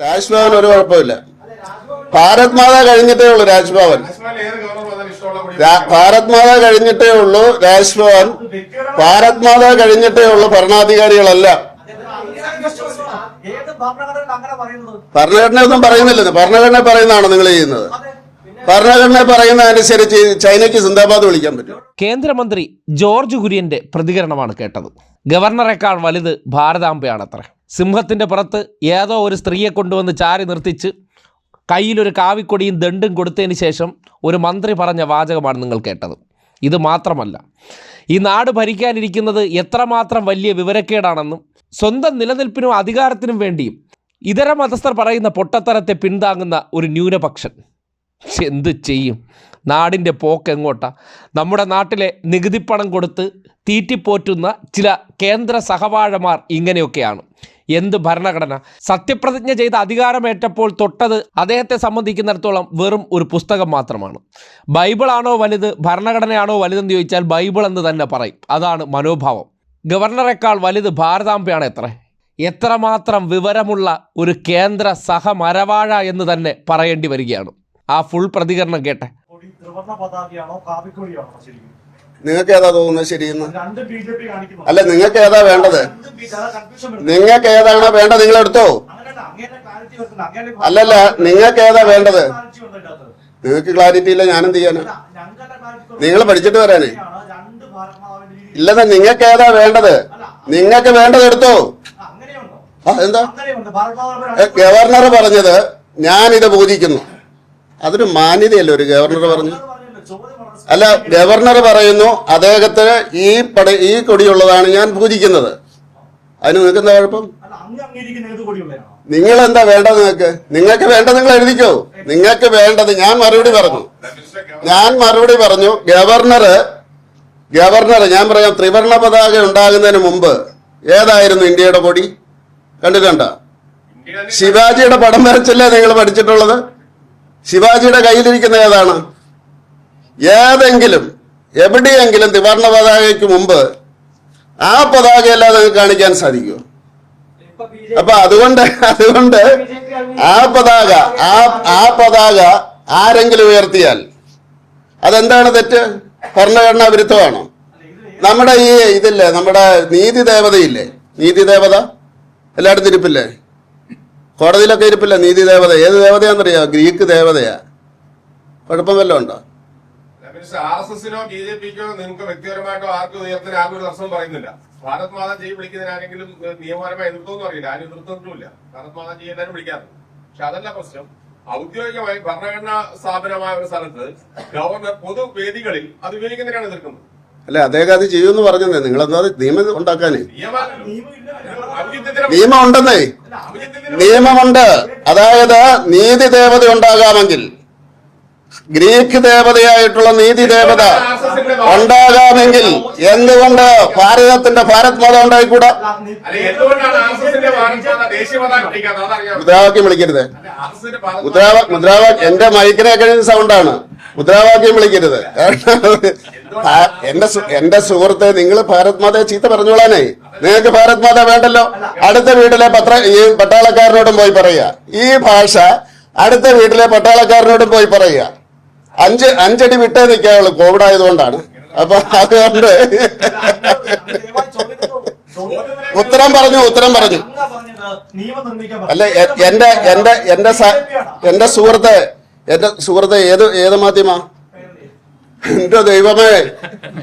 രാജ്ഭവൻ ഒരു കുഴപ്പമില്ല. ഭാരത് മാത കഴിഞ്ഞിട്ടേ ഉള്ളൂ രാജ്ഭവൻ. ഭാരത് മാത കഴിഞ്ഞിട്ടേ ഉള്ളൂ രാജ്ഭവൻ. ഭാരത് മാത കഴിഞ്ഞിട്ടേ ഉള്ളൂ ഭരണാധികാരികളല്ല. ഭരണഘടന ഒന്നും പറയുന്നില്ലെന്ന്. ഭരണഘടന പറയുന്നതാണോ നിങ്ങൾ ചെയ്യുന്നത്. ഭരണഘടന പറയുന്ന അനുസരിച്ച് ചൈനയ്ക്ക് സിന്ദാബാദ് വിളിക്കാൻ പറ്റും. കേന്ദ്രമന്ത്രി ജോർജ് കുര്യന്റെ പ്രതികരണമാണ് കേട്ടത്. ഗവർണറെക്കാൾ വലുത് ഭാരതാംബയാണത്ര. സിംഹത്തിന്റെ പുറത്ത് ഏതോ ഒരു സ്ത്രീയെ കൊണ്ടുവന്ന് ചാരി നിർത്തിച്ച് കയ്യിലൊരു കാവിക്കൊടിയും ദണ്ടും കൊടുത്തതിന് ശേഷം ഒരു മന്ത്രി പറഞ്ഞ വാചകമാണ് നിങ്ങൾ കേട്ടത്. ഇത് മാത്രമല്ല ഈ നാട് ഭരിക്കാനിരിക്കുന്നത് എത്രമാത്രം വലിയ വിവരക്കേടാണെന്നും സ്വന്തം നിലനിൽപ്പിനും അധികാരത്തിനും വേണ്ടിയും ഇതര മതസ്ഥർ പറയുന്ന പൊട്ടത്തരത്തെ പിന്താങ്ങുന്ന ഒരു ന്യൂനപക്ഷൻ. എന്ത് ചെയ്യും? നാടിന്റെ പോക്ക് എങ്ങോട്ടാ? നമ്മുടെ നാട്ടിലെ നികുതിപ്പണം കൊടുത്ത് തീറ്റിപ്പോറ്റുന്ന ചില കേന്ദ്ര സഹവാഴമാർ ഇങ്ങനെയൊക്കെയാണ്. എന്ത് ഭരണഘടന? സത്യപ്രതിജ്ഞ ചെയ്ത് അധികാരമേറ്റപ്പോൾ തൊട്ടത് അദ്ദേഹത്തെ സംബന്ധിക്കുന്നിടത്തോളം വെറും ഒരു പുസ്തകം മാത്രമാണ്. ബൈബിളാണോ വലുത് ഭരണഘടനയാണോ വലുതെന്ന് ചോദിച്ചാൽ ബൈബിൾ എന്ന് തന്നെ പറയും. അതാണ് മനോഭാവം. ഗവർണറെക്കാൾ വലുത് ഭാരതാംബയാണ് എത്ര? എത്രമാത്രം വിവരമുള്ള ഒരു കേന്ദ്ര സഹമരവാഴ എന്ന് തന്നെ പറയേണ്ടി വരികയാണ്. ആ ഫുൾ പ്രതികരണം കേട്ടെ. കൊടി ത്രിവർണ പതാകയാണോ കാവിക്കൊടിയാണോ നിങ്ങൾക്ക് ഏതാ തോന്നുന്നത് ശരിയെന്ന്? അല്ല നിങ്ങൾക്ക് ഏതാ വേണ്ടത്. നിങ്ങൾക്ക് ഏതാണ് വേണ്ടത് നിങ്ങൾ എടുത്തോ. അല്ലല്ല നിങ്ങൾക്ക് ഏതാ വേണ്ടത്. നിങ്ങൾക്ക് ക്ലാരിറ്റി ഇല്ല ഞാനെന്ത് ചെയ്യാനാ. നിങ്ങൾ പഠിച്ചിട്ട് വരാനേ. ഇല്ലെന്ന് നിങ്ങൾക്ക് ഏതാ വേണ്ടത്? നിങ്ങൾക്ക് വേണ്ടത് എടുത്തോ ആ, എന്താ? ഗവർണർ പറഞ്ഞത് ഞാനിത് ബോധിക്കുന്നു. അതൊരു മാന്യതയല്ലേ ഒരു ഗവർണർ പറഞ്ഞു അല്ല ഗവർണർ പറയുന്നു അദ്ദേഹത്തിന് ഈ പട ഈ കൊടിയുള്ളതാണ് ഞാൻ പൂജിക്കുന്നത്. അതിന് നിങ്ങൾക്ക് എന്താ കുഴപ്പം? നിങ്ങൾ എന്താ വേണ്ടത് നിങ്ങൾക്ക് നിങ്ങൾക്ക് വേണ്ടത് നിങ്ങൾ എഴുതിക്കോ. നിങ്ങൾക്ക് വേണ്ടത് ഞാൻ മറുപടി പറഞ്ഞു. ഞാൻ മറുപടി പറഞ്ഞു ഗവർണർ ഗവർണർ ഞാൻ പറയാം ത്രിവർണ പതാക ഉണ്ടാകുന്നതിന് മുമ്പ് ഏതായിരുന്നു ഇന്ത്യയുടെ കൊടി? കണ്ടിട്ടുണ്ട? ശിവാജിയുടെ പടം വരച്ചല്ലേ നിങ്ങൾ പഠിച്ചിട്ടുള്ളത്? ശിവാജിയുടെ കയ്യിലിരിക്കുന്ന ഏതാണ്? ഏതെങ്കിലും എവിടെയെങ്കിലും ത്രിവർണ പതാകയ്ക്ക് മുമ്പ് ആ പതാകയല്ലാതെ നിങ്ങൾക്ക് കാണിക്കാൻ സാധിക്കുമോ? അപ്പൊ അതുകൊണ്ട് അതുകൊണ്ട് ആ പതാക ആ ആ പതാക ആരെങ്കിലും ഉയർത്തിയാൽ അതെന്താണ് തെറ്റ്? ഭരണഘടനാ വിരുദ്ധമാണോ? നമ്മുടെ ഈ ഇതില്ലേ നമ്മുടെ നീതി ദേവതയില്ലേ? നീതി ദേവത? എല്ലായിടത്തും ഇരിപ്പില്ലേ? കോടതിയിലൊക്കെ ഇരിപ്പില്ല നീതി ദേവത? ഏത് ദേവതയാണെന്നറിയാം? ഗ്രീക്ക് ദേവതയാ. കുഴപ്പം വല്ലതും ഉണ്ടോ? ആർ എസ് എസിനോ ബി ജെ പിക്കോ നിങ്ങൾക്ക് വ്യക്തിപരമായിട്ടോ ആർക്കും ഉയർത്തിന് ആർക്കും ഒരു തടസ്സം പറയുന്നില്ല. ഭാരത് മാതാജി വിളിക്കുന്നതിന് ആരെങ്കിലും ഏഹ്, നിയമപരമായി എതിർത്തോന്നും അറിയില്ല. ആരും എതിർത്തിട്ടുമില്ല. ഭാരത് മാതാജി എല്ലാവരും വിളിക്കാറുണ്ട് പക്ഷെ അതല്ല പ്രശ്നം. ഔദ്യോഗികമായി ഭരണഘടനാ സ്ഥാപനമായ ഒരു സ്ഥലത്ത് ഗവർണർ പൊതുവേദികളിൽ അത് ഉപയോഗിക്കുന്നതിനാണ് എതിർക്കുന്നത്. അല്ലെ അദ്ദേഹം അത് ചെയ്യുമെന്ന് പറഞ്ഞേ നിങ്ങൾ എന്താ നിയമം ഉണ്ടാക്കാനേ? നിയമം ഉണ്ടെന്നേ. നിയമമുണ്ട്. അതായത് നീതി ദേവത ഉണ്ടാകാമെങ്കിൽ ഗ്രീക്ക് ദേവതയായിട്ടുള്ള നീതി ദേവത ഉണ്ടാകാമെങ്കിൽ എന്തുകൊണ്ട് ഭാരതത്തിന്റെ ഭാരത് മതം ഉണ്ടായിക്കൂടാ? അല്ല എന്തുകൊണ്ടാണ് ആർ എസ് എസിന്റെ ഭാരത് മാതാ ദേശീയ പതാക പിടിക്കാത്തത് അതറിയാം മുദ്രാവാക്യം വിളിക്കരുത് മുദ്രാവാ മുദ്രാവാക്യം എന്റെ മൈക്കിനെ കഴിഞ്ഞ സൗണ്ടാണ് മുദ്രാവാക്യം വിളിക്കരുത്. എന്റെ എന്റെ സുഹൃത്തെ നിങ്ങൾ ഭാരത് മാതയെ ചീത്ത പറഞ്ഞോളാനേ. നിങ്ങൾക്ക് ഭാരത് മാത വേണ്ടല്ലോ. അടുത്ത വീട്ടിലെ പത്ര ഈ പട്ടാളക്കാരനോടും പോയി പറയുക. ഈ ഭാഷ അടുത്ത വീട്ടിലെ പട്ടാളക്കാരനോടും പോയി പറയുക. അഞ്ച് അഞ്ചടി വിട്ടേ നിൽക്കാവുള്ളൂ. കോവിഡ് ആയതുകൊണ്ടാണ്. അപ്പൊ അതുകൊണ്ട് ഉത്തരം പറഞ്ഞു ഉത്തരം പറഞ്ഞു. അല്ല എന്റെ എന്റെ എന്റെ എന്റെ സുഹൃത്ത് എന്റെ സുഹൃത്ത് ഏത് ഏത് മാധ്യമ? എന്റെ ദൈവമേ.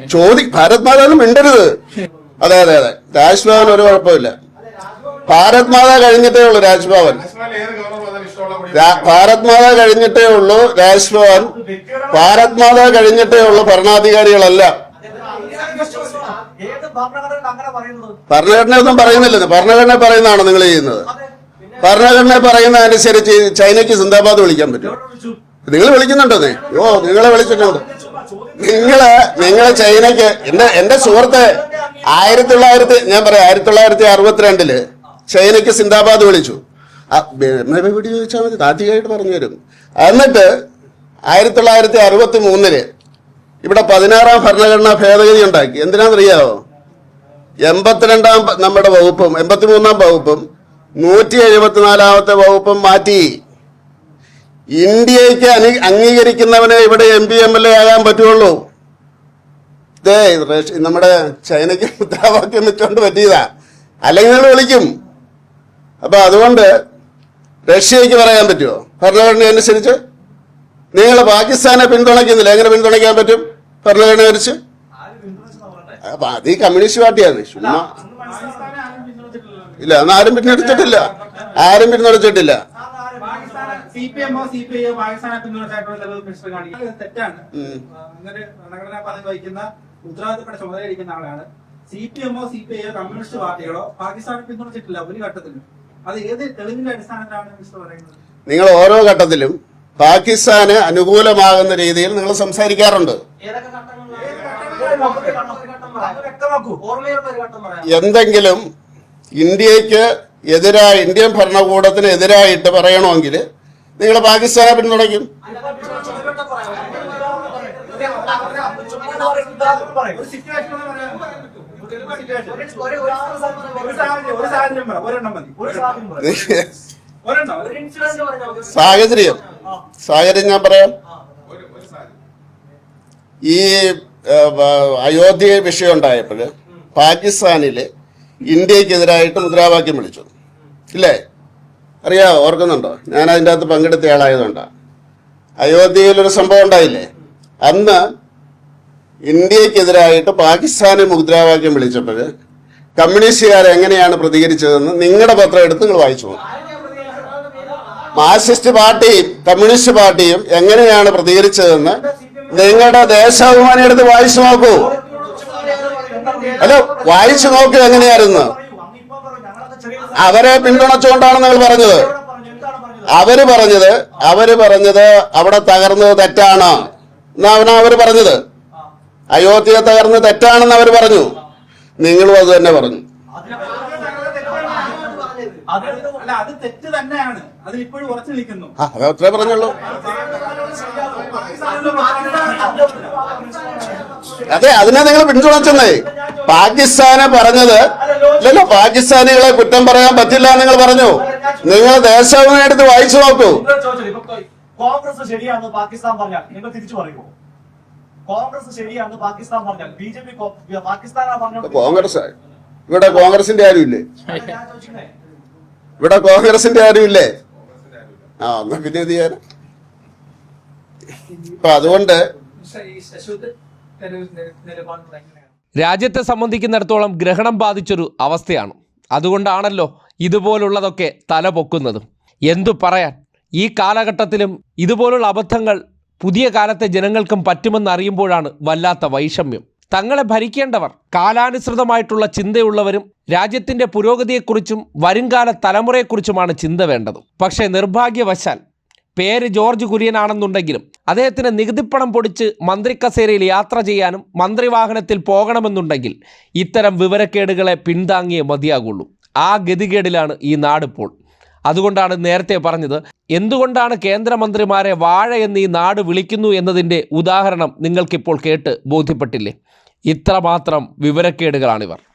ചോദി ഭാരത് മാതാവിനും മിണ്ടരുത്. അതെ അതെ അതെ. രാജ്ഭവൻ ഒരു കുഴപ്പമില്ല. ഭാരത് മാത കഴിഞ്ഞിട്ടേ ഉള്ളൂ രാജ്ഭവൻ. ഭാരത് മാത കഴിഞ്ഞിട്ടേ ഉള്ളൂ രാജ്ഭവൻ. ഭാരത് മാത കഴിഞ്ഞിട്ടേ ഉള്ളൂ ഭരണാധികാരികളല്ല. ഭരണഘടന ഒന്നും പറയുന്നില്ലെന്ന് ഭരണഘടന പറയുന്നതാണ് നിങ്ങൾ ചെയ്യുന്നത്. ഭരണഘടന പറയുന്ന അനുസരിച്ച് ചൈനയ്ക്ക് സിന്ദാബാദ് വിളിക്കാൻ പറ്റും നിങ്ങൾ വിളിക്കുന്നുണ്ടോന്നേ ഓ നിങ്ങളെ വിളിച്ചിട്ടുണ്ട്. നിങ്ങൾ നിങ്ങൾ ചൈനയ്ക്ക് എന്റെ എന്റെ സുഹൃത്ത് ആയിരത്തി തൊള്ളായിരത്തി ഞാൻ പറയാം ആയിരത്തി തൊള്ളായിരത്തി അറുപത്തിരണ്ടിൽ ചൈനയ്ക്ക് സിന്ദാബാദ് വിളിച്ചു. ബെർണബെ വീട് ചോദിച്ചാൽ മതി. താത്വികമായിട്ട് പറഞ്ഞു തരും. എന്നിട്ട് ആയിരത്തി തൊള്ളായിരത്തി അറുപത്തി മൂന്നിൽ ഇവിടെ പതിനാറാം ഭരണഘടനാ ഭേദഗതി ഉണ്ടാക്കി. എന്തിനാണെന്നറിയാവോ? എൺപത്തിരണ്ടാം നമ്മുടെ വകുപ്പും എൺപത്തി മൂന്നാം വകുപ്പും നൂറ്റി എഴുപത്തിനാലാമത്തെ വകുപ്പും മാറ്റി. ഇന്ത്യയ്ക്ക് അനു അംഗീകരിക്കുന്നവനെ ഇവിടെ M P M L A ആകാൻ പറ്റുള്ളൂ. ഇതേ നമ്മുടെ ചൈനയ്ക്ക് മുദ്രാവാക്യം വെച്ചോണ്ട് പറ്റിയതാ. അല്ലെങ്കിൽ വിളിക്കും. അപ്പൊ അതുകൊണ്ട് റഷ്യക്ക് പറയാൻ പറ്റുമോ? ഭരണഘടന അനുസരിച്ച്? നിങ്ങൾ പാകിസ്ഥാനെ പിന്തുണയ്ക്കുന്നില്ല. എങ്ങനെ പിന്തുണയ്ക്കാൻ പറ്റും? ഭരണഘടന അനുസരിച്ച്? അപ്പൊ അത് ഈ കമ്മ്യൂണിസ്റ്റ് പാർട്ടിയാണ്. ചുമ്മാ ഇല്ല അന്ന് ആരും പിന്തുണച്ചിട്ടില്ല. ആരും പിന്തുണച്ചിട്ടില്ല. ഉത്തരവാദിത്തപ്പെട്ട ചുമതലയിരിക്കുന്ന ആളാണ് സി പി എമ്മോ സി പി ഐയോ കമ്മ്യൂണിസ്റ്റ് പാർട്ടികളോ പാകിസ്ഥാനെ പിന്തുണച്ചിട്ടില്ല ഒരു ഘട്ടത്തിലും. നിങ്ങൾ ഓരോ ഘട്ടത്തിലും പാകിസ്ഥാന് അനുകൂലമാകുന്ന രീതിയിൽ നിങ്ങൾ സംസാരിക്കാറുണ്ട്. എന്തെങ്കിലും ഇന്ത്യയ്ക്ക് എതിരായി ഇന്ത്യൻ ഭരണകൂടത്തിന് എതിരായിട്ട് പറയണമെങ്കിൽ നിങ്ങൾ പാകിസ്ഥാനെ പിന്തുണയ്ക്കും. ഒരു സിറ്റുവേഷൻ സാഹചര്യം ഒരു സാഹചര്യം. ഞാൻ പറയാം. ഒരു ഒരു സാഹചര്യം ഈ അയോധ്യ വിഷയം ഉണ്ടായപ്പോൾ പാകിസ്ഥാനിൽ ഇന്ത്യക്കെതിരായിട്ട് മുദ്രാവാക്യം വിളിച്ചു. ഇല്ലേ? അറിയാ ഓർക്കുന്നുണ്ടോ? ഞാൻ അതിന്റെ അകത്ത് പങ്കെടുത്ത ആളായതുകൊണ്ടാണ് അയോധ്യയിൽ ഒരു സംഭവം ഉണ്ടായില്ലേ? അന്ന് ഇന്ത്യക്കെതിരായിട്ട് പാകിസ്ഥാനെ മുദ്രാവാക്യം വിളിച്ചപ്പോൾ കമ്മ്യൂണിസ്റ്റുകാർ എങ്ങനെയാണ് പ്രതികരിച്ചതെന്ന് നിങ്ങളുടെ പത്രം എടുത്ത് നിങ്ങൾ വായിച്ചു മാർസിസ്റ്റ് പാർട്ടിയും കമ്മ്യൂണിസ്റ്റ് പാർട്ടിയും എങ്ങനെയാണ് പ്രതികരിച്ചതെന്ന് നിങ്ങളുടെ ദേശാഭിമാനി എടുത്ത് വായിച്ചു നോക്കൂ. അല്ല വായിച്ചു നോക്കൂ എങ്ങനെയായിരുന്നു. അവരെ പിന്തുണച്ചുകൊണ്ടാണ് നിങ്ങൾ പറഞ്ഞത്. അവർ പറഞ്ഞത് അവർ പറഞ്ഞത് അവിടെ തകർന്നത് തെറ്റാണ് എന്നാണ് അവർ പറഞ്ഞത്. അയോധ്യ തകർന്ന് തെറ്റാണെന്ന് അവർ പറഞ്ഞു. നിങ്ങളും അത് തന്നെ പറഞ്ഞു. അത് അത്രേ പറഞ്ഞുള്ളൂ. അതെ അതിനെ നിങ്ങൾ പിന്തുണച്ചെന്നേ. പാകിസ്ഥാനെ പറഞ്ഞത് ഇല്ലല്ലോ പാകിസ്ഥാനികളെ കുറ്റം പറയാൻ പറ്റില്ല നിങ്ങൾ പറഞ്ഞു. നിങ്ങൾ ദേശാഭിമാനി എടുത്ത് വായിച്ചു നോക്കൂ. കോൺഗ്രസ് ശരിയാണെന്ന് പാകിസ്ഥാൻ പറഞ്ഞാൽ നിങ്ങൾ തിരിച്ചു പറയുമോ കോൺഗ്രസ് ശരിയാണ് പാകിസ്ഥാൻ പറഞ്ഞാൽ ബി ജെ പി പാകിസ്ഥാനാ പറഞ്ഞത് കോൺഗ്രസ് ഇവിടെ കോൺഗ്രസിന്റെ ആരുമില്ലേ? ഇവിടെ കോൺഗ്രസിന്റെ ആരുമില്ലേ? ആ എന്നാ പിന്നെ ചെയ്യാൻ അപ്പൊ അതുകൊണ്ട് രാജ്യത്തെ സംബന്ധിക്കുന്നിടത്തോളം ഗ്രഹണം ബാധിച്ചൊരു അവസ്ഥയാണ്. അതുകൊണ്ടാണല്ലോ ഇതുപോലുള്ളതൊക്കെ തല പൊക്കുന്നതും എന്തു പറയാൻ? ഈ കാലഘട്ടത്തിലും ഇതുപോലുള്ള അബദ്ധങ്ങൾ പുതിയ കാലത്തെ ജനങ്ങൾക്കും പറ്റുമെന്ന് പറ്റുമെന്നറിയുമ്പോഴാണ് വല്ലാത്ത വൈഷമ്യം. തങ്ങളെ ഭരിക്കേണ്ടവർ കാലാനുസൃതമായിട്ടുള്ള ചിന്തയുള്ളവരും രാജ്യത്തിന്റെ പുരോഗതിയെക്കുറിച്ചും വരുംകാല തലമുറയെക്കുറിച്ചുമാണ് ചിന്ത വേണ്ടത്. പക്ഷേ നിർഭാഗ്യവശാൽ പേര് ജോർജ് കുര്യനാണെന്നുണ്ടെങ്കിലും അദ്ദേഹത്തിന് നികുതിപ്പണം പൊടിച്ച് മന്ത്രി കസേരയിൽ യാത്ര ചെയ്യാനും മന്ത്രിവാഹനത്തിൽ പോകണമെന്നുണ്ടെങ്കിൽ ഇത്തരം വിവരക്കേടുകളെ പിന്താങ്ങിയേ മതിയാകുള്ളൂ. ആ ഗതികേടിലാണ് ഈ നാടിപ്പോൾ. അതുകൊണ്ടാണ് നേരത്തെ പറഞ്ഞത്. എന്തുകൊണ്ടാണ് കേന്ദ്രമന്ത്രിമാരെ വാഴ എന്ന് ഈ നാട് വിളിക്കുന്നു എന്നതിന്റെ ഉദാഹരണം നിങ്ങൾക്കിപ്പോൾ കേട്ട് ബോധ്യപ്പെട്ടില്ലേ? ഇത്രമാത്രം വിവരക്കേടുകളാണിവർ.